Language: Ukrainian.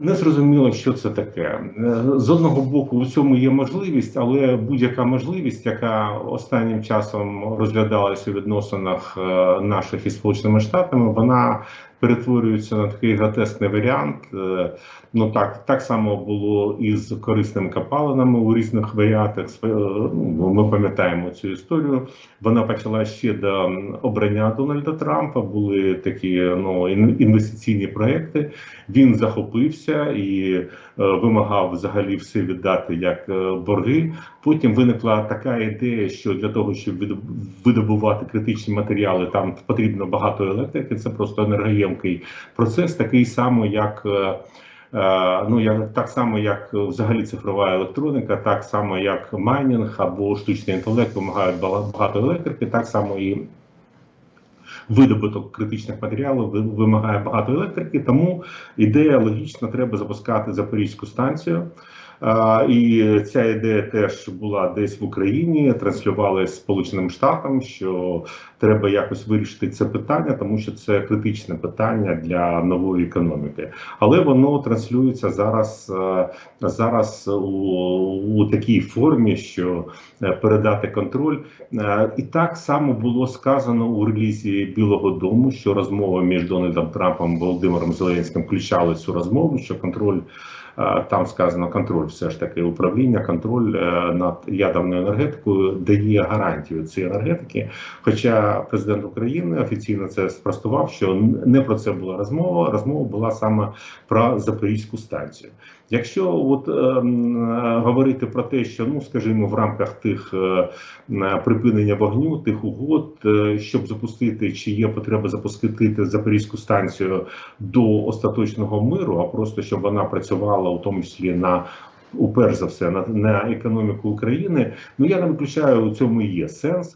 Не зрозуміло, що це таке. Е, З одного боку, у цьому є можливість, але будь-яка можливість, яка останнім часом розглядалася у відносинах е, наших із Сполученими Штатами, вона перетворюється на такий гротескний варіант. Е, Ну так, так само було і з корисними копалинами у різних варіантах. Е, ну, Ми пам'ятаємо цю історію. Вона почала ще до обрання Дональда Трампа. Були такі ну інвестиційні проекти. Він захопився і е, вимагав взагалі все віддати як борги. Потім виникла така ідея, що для того, щоб видобувати критичні матеріали, там потрібно багато електрики. Це просто енергоємкий процес, такий самий, як. е, е, Ну, як так само, як взагалі цифрова електроніка, так само як майнінг або штучний інтелект вимагають багато електрики, так само і видобуток критичних матеріалів вимагає багато електрики, тому ідея логічно, треба запускати Запорізьку станцію. І ця ідея теж була десь в Україні, транслювалася Сполученим Штатам, що треба якось вирішити це питання, тому що це критичне питання для нової економіки. Але воно транслюється зараз, е, зараз у, у такій формі, що е, передати контроль. Е, І так само було сказано у релізі Білого Дому, що розмова між Дональдом Трампом і Володимиром Зеленським включали цю розмову, що контроль. Е, Там сказано контроль, все ж таки управління, контроль е, над ядерною енергетикою дає гарантію цієї енергетики. Хоча президент України офіційно це спростував, що не про це була розмова. Розмова була саме про Запорізьку станцію. Якщо от е, говорити про те, що ну скажімо, в рамках тих припинення вогню, тих угод, щоб запустити, чи є потреба запустити Запорізьку станцію до остаточного миру, а просто щоб вона працювала у тому числі на уперш за все на, на економіку України. Ну я не виключаю у цьому є сенс.